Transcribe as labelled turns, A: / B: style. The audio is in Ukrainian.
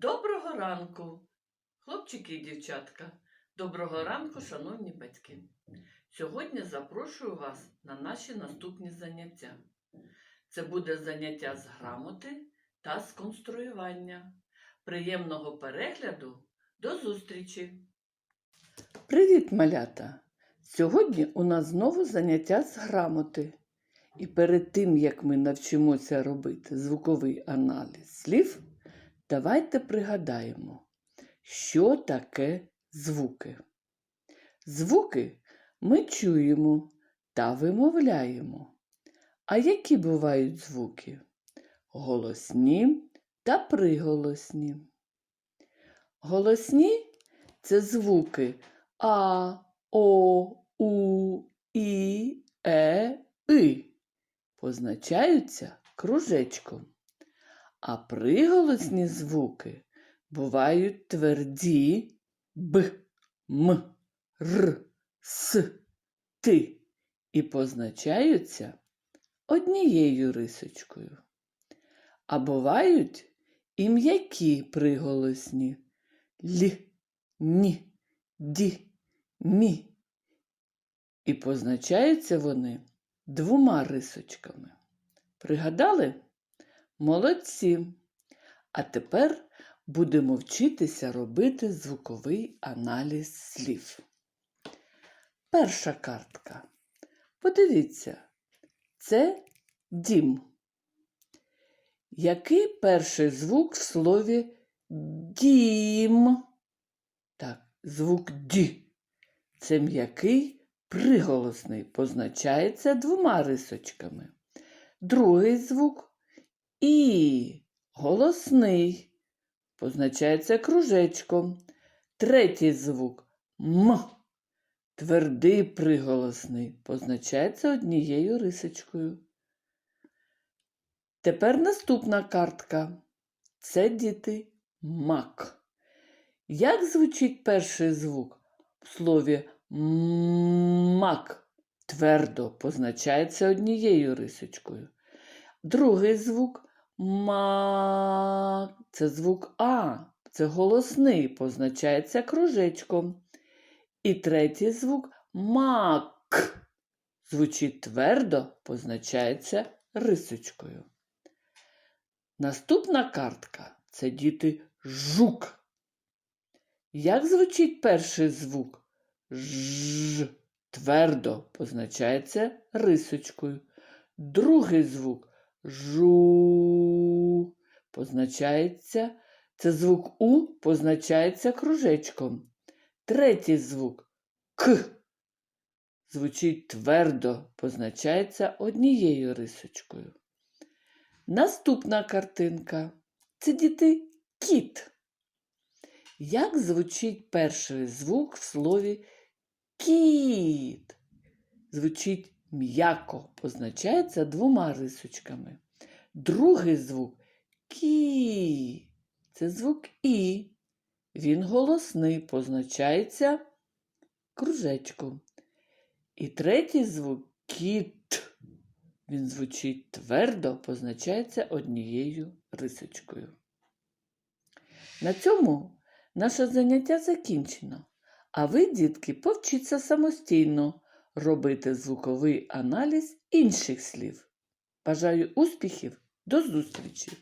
A: Доброго ранку, хлопчики і дівчатка. Доброго ранку, шановні батьки. Сьогодні запрошую вас на наші наступні заняття. Це буде заняття з грамоти та з конструювання. Приємного перегляду. До зустрічі! Привіт, малята! Сьогодні у нас знову заняття з грамоти. І перед тим, як ми навчимося робити звуковий аналіз слів, давайте пригадаємо, що таке звуки. Звуки ми чуємо та вимовляємо. А які бувають звуки? Голосні та приголосні. Голосні це звуки А, О, У, І, Е, И. Позначаються кружечком. А приголосні звуки бувають тверді Б, М, Р, С, Т і позначаються однією рисочкою. А бувають і м'які приголосні Л, Ні, Ді, Мі. І позначаються вони двома рисочками. Пригадали? Молодці! А тепер будемо вчитися робити звуковий аналіз слів. Перша картка. Подивіться, це дім. Який перший звук в слові дім? Так, звук ді. Це м'який приголосний, позначається двома рисочками. Другий звук і голосний, позначається кружечком. Третій звук м. Твердий приголосний, позначається однією рисочкою. Тепер наступна картка. Це діти мак. Як звучить перший звук в слові мак? Твердо позначається однією рисочкою. Другий звук ма. Це звук А. Це голосний, позначається кружечком. І третій звук мак. Звучить твердо, позначається рисочкою. Наступна картка це діти жук. Як звучить перший звук? Ж. Твердо позначається рисочкою. Другий звук жу позначається, це звук У позначається кружечком. Третій звук К. Звучить твердо, позначається однією рисочкою. Наступна картинка це діти кіт. Як звучить перший звук в слові кіт? Звучить м'яко, позначається двома рисочками. Другий звук кі. Це звук І. Він голосний, позначається кружечком. І третій звук кіт. Він звучить твердо, позначається однією рисочкою. На цьому наше заняття закінчено. А ви, дітки, повчіться самостійно робити звуковий аналіз інших слів. Бажаю успіхів! До зустрічі!